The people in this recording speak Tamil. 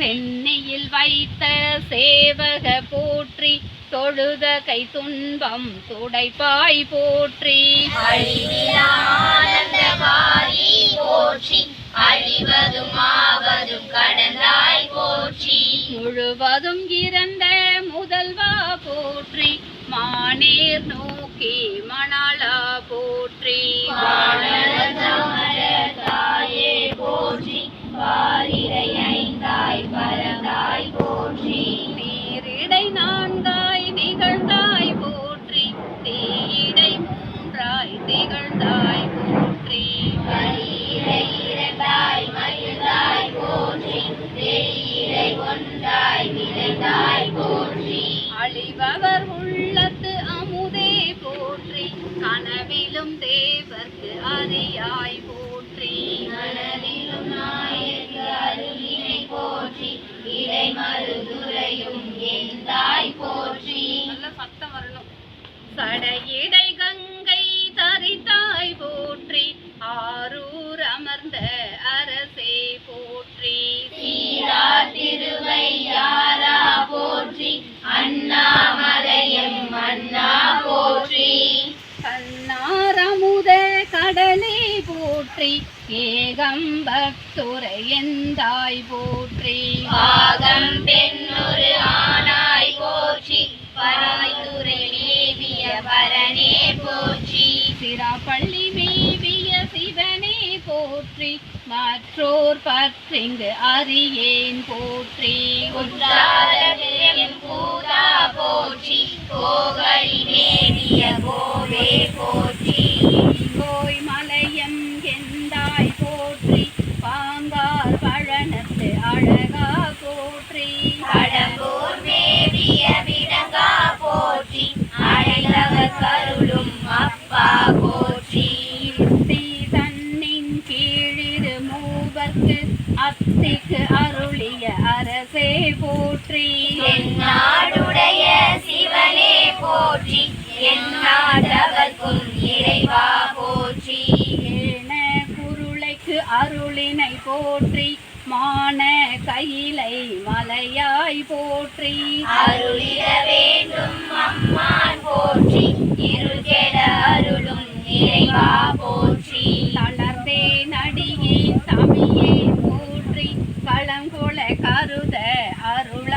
சென்னையில் வைத்த சேவக போற்றி தொழுத கை துன்பம் துடைப்பாய் போற்றி. போற்றி அழிவதும் ஆவதும் கடந்தாய் போற்றி. முழுவதும் இறந்த முதல்வா போற்றி மானேர் நோக்கி அழிபவர் உள்ளத்து அமுதே போற்றி. கனவிலும் தேவர்க்கு அறியாய் போற்றி. மனதிலும் நாயக்கு அருளினை போற்றி. இடை மறுதுரையும் எந்தாய் போற்றி. நல்ல சத்தம் வரணும். சடையிடை போற்றி. ஏகம்பத்துரை எந்தாய் போற்றி. பாகம் பெண்ணொரு ஆனாய் போற்றி. பராய்த்துறை மேவிய பரனே போற்றி. சிராப்பள்ளி மேவிய சிவனே போற்றி. மற்றோர் பற்றிங்கு அறியேன் போற்றி. உற்றாலயம் பழனத்து அழகா போற்றி. கடம்பூர் மேவிய விடங்கா போற்றி. அழைத்தவர் கருளும் அப்பா போற்றி. தீ தன்னின் கீழிரு மூவர்க்கு அத்திக்கு அருளிய அரசே போற்றி. என்னாடுடைய சிவனே போற்றி. என்னாடவர்க்கும் இறைவா அருளினை போற்றி மான கையிலை மலையாய் போற்றி. அருளிட வேண்டும் அம்மான் போற்றி இருள் கெட அருளும் இறைவா போற்றி. தளர்ந்தே நடிகை தமியே போற்றி களங்கொலை கருத அருள்